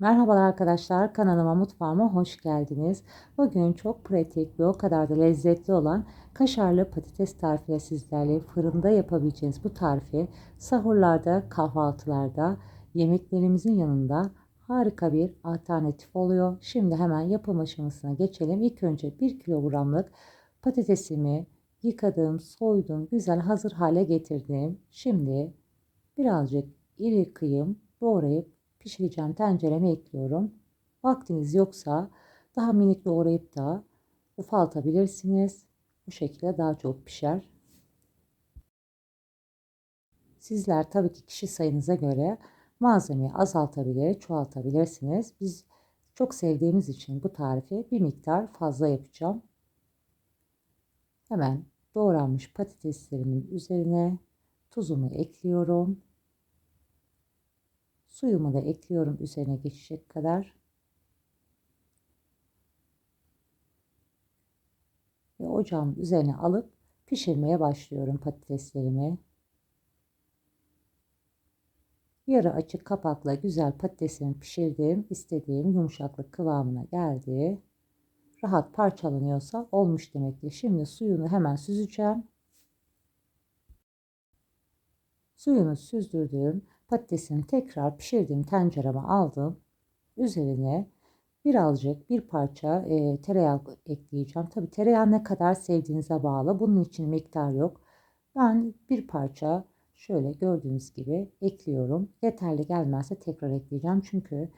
Merhabalar arkadaşlar kanalıma mutfağıma hoş geldiniz. Bugün çok pratik ve o kadar da lezzetli olan kaşarlı patates tarifiyle sizlerle fırında yapabileceğiniz bu tarifi sahurlarda, kahvaltılarda, yemeklerimizin yanında harika bir alternatif oluyor. Şimdi hemen yapım aşamasına geçelim. İlk önce 1 kilogramlık patatesimi yıkadım, soydum, güzel hazır hale getirdim. Şimdi birazcık iri kıyım doğrayıp pişireceğim tencereme ekliyorum. Vaktiniz yoksa daha minik doğrayıp da ufaltabilirsiniz. Bu şekilde daha çok pişer. Sizler tabii ki kişi sayınıza göre malzemeyi azaltabilir, çoğaltabilirsiniz. Biz çok sevdiğimiz için bu tarifi bir miktar fazla yapacağım. Hemen doğranmış patateslerimin üzerine tuzumu ekliyorum. Suyumu da ekliyorum üzerine geçecek kadar. Ve ocağın üzerine alıp pişirmeye başlıyorum patateslerimi. Yarı açık kapakla güzel patatesimi pişirdim. İstediğim yumuşaklık kıvamına geldi. Rahat parçalanıyorsa olmuş demektir. Şimdi suyunu hemen süzeceğim. Suyunu süzdürdüm. Patatesini tekrar pişirdiğim tencereme aldım. Üzerine birazcık bir parça e, tereyağı ekleyeceğim. Tabi tereyağı ne kadar sevdiğinize bağlı. Bunun için miktar yok. Ben bir parça şöyle gördüğünüz gibi ekliyorum. Yeterli gelmezse tekrar ekleyeceğim. Çünkü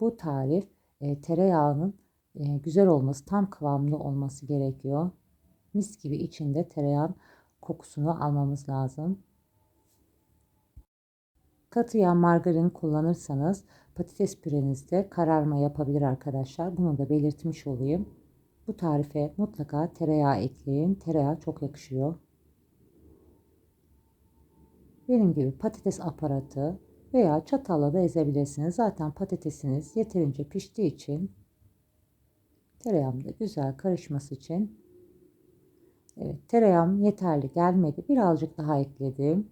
bu tarif e, tereyağının e, güzel olması, tam kıvamlı olması gerekiyor. Mis gibi içinde tereyağın kokusunu almamız lazım. Katı yağ margarin kullanırsanız patates pürenizde kararma yapabilir arkadaşlar. Bunu da belirtmiş olayım. Bu tarife mutlaka tereyağı ekleyin. Tereyağı çok yakışıyor. Benim gibi patates aparatı veya çatalla da ezebilirsiniz. Zaten patatesiniz yeterince piştiği için tereyağım da güzel karışması için Evet, tereyağım yeterli gelmedi. Birazcık daha ekledim.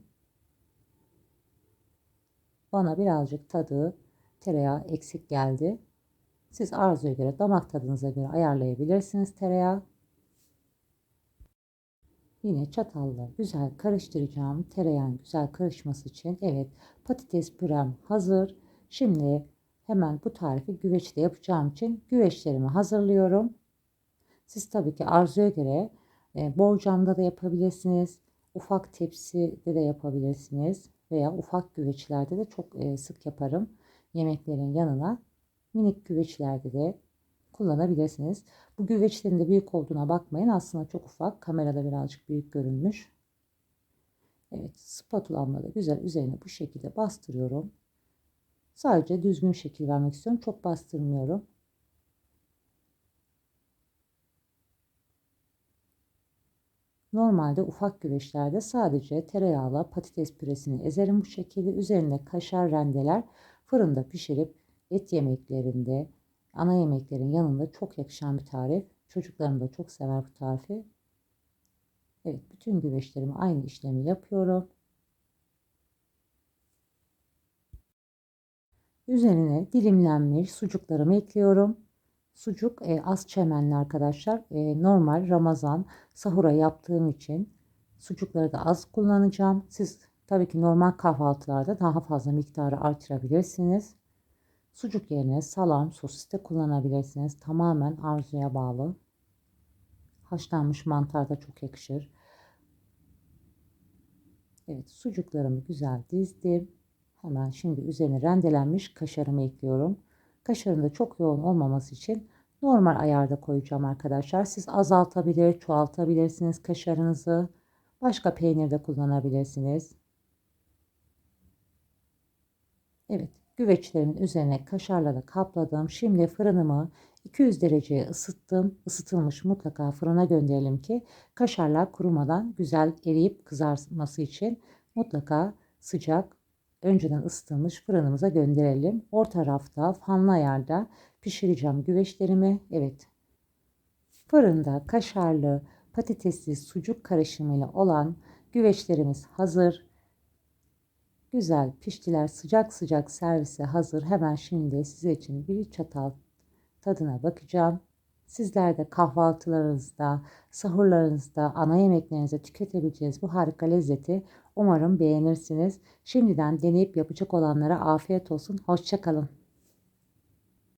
Bana birazcık tadı tereyağı eksik geldi. Siz arzuya göre, damak tadınıza göre ayarlayabilirsiniz tereyağı. Yine çatalla güzel karıştıracağım. Tereyağın güzel karışması için. Evet patates pürem hazır. Şimdi hemen bu tarifi güveçte yapacağım için güveçlerimi hazırlıyorum. Siz tabii ki arzuya göre e, borcamda da yapabilirsiniz. Ufak tepside de yapabilirsiniz veya ufak güveçlerde de çok e, sık yaparım. Yemeklerin yanına minik güveçlerde de kullanabilirsiniz. Bu güveçlerin de büyük olduğuna bakmayın. Aslında çok ufak. Kamerada birazcık büyük görünmüş. Evet spatulamla da güzel üzerine bu şekilde bastırıyorum. Sadece düzgün şekil vermek istiyorum. Çok bastırmıyorum. Normalde ufak güveçlerde sadece tereyağla patates püresini ezerim bu şekilde. Üzerine kaşar rendeler fırında pişirip et yemeklerinde, ana yemeklerin yanında çok yakışan bir tarif. Çocuklarım da çok sever bu tarifi. Evet bütün güveçlerime aynı işlemi yapıyorum. Üzerine dilimlenmiş sucuklarımı ekliyorum. Sucuk e, az çemenli arkadaşlar. E, normal Ramazan sahura yaptığım için sucukları da az kullanacağım. Siz tabii ki normal kahvaltılarda daha fazla miktarı artırabilirsiniz. Sucuk yerine salam, sosis de kullanabilirsiniz. Tamamen arzuya bağlı. Haşlanmış mantar da çok yakışır. Evet sucuklarımı güzel dizdim. Hemen şimdi üzerine rendelenmiş kaşarımı ekliyorum. Kaşarın da çok yoğun olmaması için normal ayarda koyacağım arkadaşlar. Siz azaltabilir, çoğaltabilirsiniz kaşarınızı. Başka peynir de kullanabilirsiniz. Evet, güveçlerimin üzerine kaşarla da kapladım. Şimdi fırınımı 200 dereceye ısıttım. Isıtılmış mutlaka fırına gönderelim ki kaşarlar kurumadan güzel eriyip kızarması için mutlaka sıcak önceden ısıtılmış fırınımıza gönderelim. Orta rafta fanlı ayarda pişireceğim güveçlerimi. Evet. Fırında kaşarlı, patatesli sucuk karışımıyla olan güveçlerimiz hazır. Güzel piştiler. Sıcak sıcak servise hazır. Hemen şimdi size için bir çatal tadına bakacağım. Sizler de kahvaltılarınızda, sahurlarınızda, ana yemeklerinizde tüketebileceğiniz bu harika lezzeti umarım beğenirsiniz. Şimdiden deneyip yapacak olanlara afiyet olsun. Hoşçakalın.